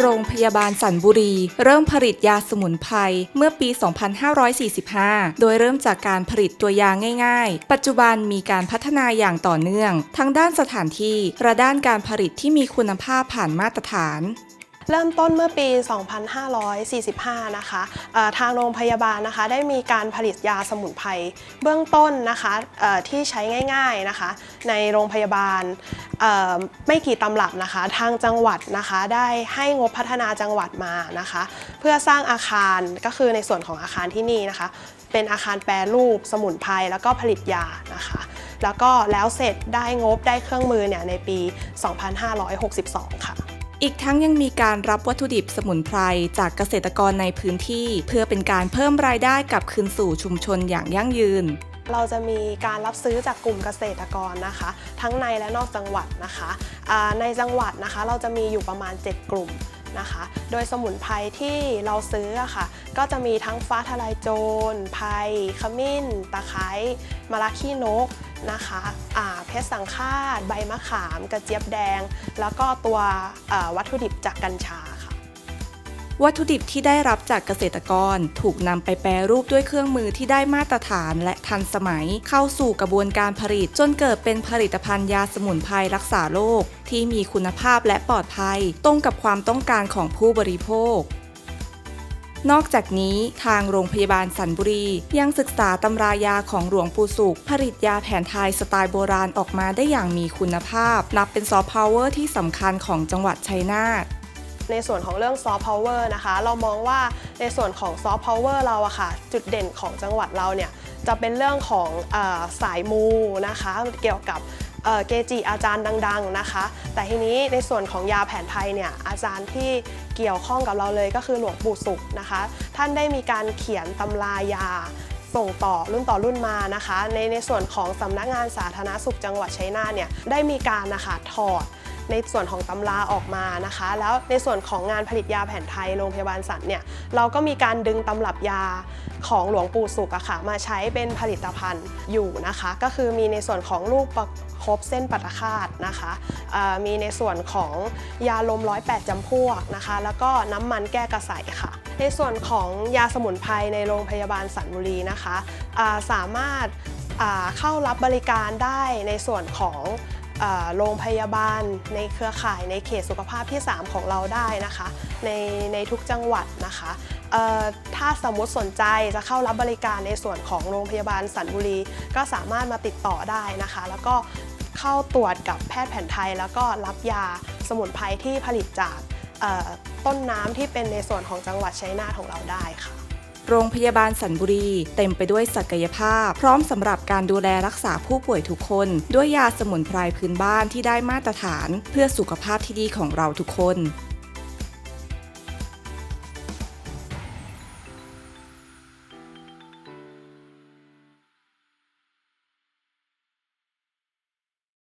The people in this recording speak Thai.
โรงพยาบาลสันบุรี เริ่มผลิตยาสมุนไพรเมื่อปี 2545 โดยเริ่มจากการผลิตตัวยาง่าย ๆ ปัจจุบันมีการพัฒนาอย่างต่อเนื่อง ทั้งด้านสถานที่และด้านการผลิตที่มีคุณภาพผ่านมาตรฐาน เริ่มต้นเมื่อปี 2545 นะคะทางโรงพยาบาลนะคะได้มีการผลิตยาสมุนไพรเบื้องต้นนะคะที่ใช้ง่ายๆนะคะในโรงพยาบาลไม่กี่ตำรับนะคะทางจังหวัดนะคะได้ให้งบพัฒนาจังหวัดมานะคะเพื่อสร้างอาคารก็คือในส่วนของอาคารที่นี่นะคะ เป็นอาคารแปรรูปสมุนไพรแล้วก็ผลิตยานะคะแล้วก็แล้วเสร็จได้งบได้เครื่องมือเนี่ยในปี 2562 ค่ะ อีกทั้งยังมีการรับวัตถุดิบสมุนไพรจากเกษตรกรในพื้นที่ เพื่อเป็นการเพิ่มรายได้กลับคืนสู่ชุมชนอย่างยั่งยืนเราจะมีการรับซื้อจากกลุ่มเกษตรกรนะคะ ทั้งในและนอกจังหวัดนะคะในจังหวัดนะคะเราจะมีอยู่ประมาณ 7 กลุ่มนะคะ โดยสมุนไพรที่เราซื้ออะค่ะ ก็จะมีทั้งฟ้าทลายโจรไพรขมิ้น ตะไคร้มะระขี้นกนะคะ เพชรสังฆาตใบมะขาม กระเจี๊ยบแดง แล้วก็ตัววัตถุดิบจากกัญชาค่ะ วัตถุดิบที่ได้รับจากเกษตรกรถูกนำไปแปรรูปด้วยเครื่องมือที่ได้มาตรฐานและทันสมัย เข้าสู่กระบวนการผลิตจนเกิดเป็นผลิตภัณฑ์ยาสมุนไพรรักษาโรคที่มีคุณภาพและปลอดภัย ตรงกับความต้องการของผู้บริโภค นอกจากนี้ทางโรงพยาบาลสันบุรี ยังศึกษาตำรายาของหลวงปู่สุข ผลิตยาแผนไทยสไตล์โบราณออกมาได้อย่างมีคุณภาพ นับเป็นซอฟต์พาวเวอร์ที่สำคัญของจังหวัดชัยนาทในส่วนของเรื่องซอฟต์พาวเวอร์นะคะ เรามองว่าในส่วนของซอฟต์พาวเวอร์เราอะค่ะ จุดเด่นของจังหวัดเราเนี่ย จะเป็นเรื่องของอสายมูนะคะ เกี่ยวกับเกจิอาจารย์ดัง ๆนะคะ แต่ทีนี้ในส่วนของยาแผนไทยเนี่ยอาจารย์ที่ เกี่ยวข้องกับเราเลยก็คือหลวงปู่สุขนะคะ ท่านได้มีการเขียนตำรายาส่งต่อรุ่นต่อรุ่นมานะคะ ในในส่วนของสำนักงานสาธารณสุขจังหวัดชัยนาทเนี่ยได้มีการนะคะถอดในส่วนของตำราออกมานะคะ แล้วในส่วนของงานผลิตยาแผนไทยโรงพยาบาลสันเนี่ยเราก็มีการดึงตำรับยาของหลวงปู่สุขอะค่ะมาใช้เป็นผลิตภัณฑ์อยู่นะคะ ก็คือมีในส่วนของลูกประ ครบเส้นปัตตคาตนะคะมีในส่วนของยาลม 108 จำพวกนะคะ แล้วก็น้ำมันแก้กระใสค่ะ ในส่วนของยาสมุนไพรในโรงพยาบาลสันบุรีนะคะาสามารถาเข้ารับบริการได้ในส่วนของโรงพยาบาลในเครือข่ายในเขตสุขภาพที่ 3 ของเราได้นะคะ ในในทุกจังหวัดนะคะถ้าสมมติสนใจจะเข้ารับบริการในส่วนของโรงพยาบาลสันบุรี ก็สามารถมาติดต่อได้นะคะ แล้วก็ เข้าตรวจกับแพทย์แผนไทย แล้วก็รับยาสมุนไพรที่ผลิตจากต้นน้ำที่เป็นในส่วนของจังหวัดชัยนาทของเราได้ค่ะโรงพยาบาลสันบุรี เต็มไปด้วยศักยภาพ พร้อมสำหรับการดูแลรักษาผู้ป่วยทุกคน ด้วยยาสมุนไพรพื้นบ้านที่ได้มาตรฐาน เพื่อสุขภาพที่ดีของเราทุกคน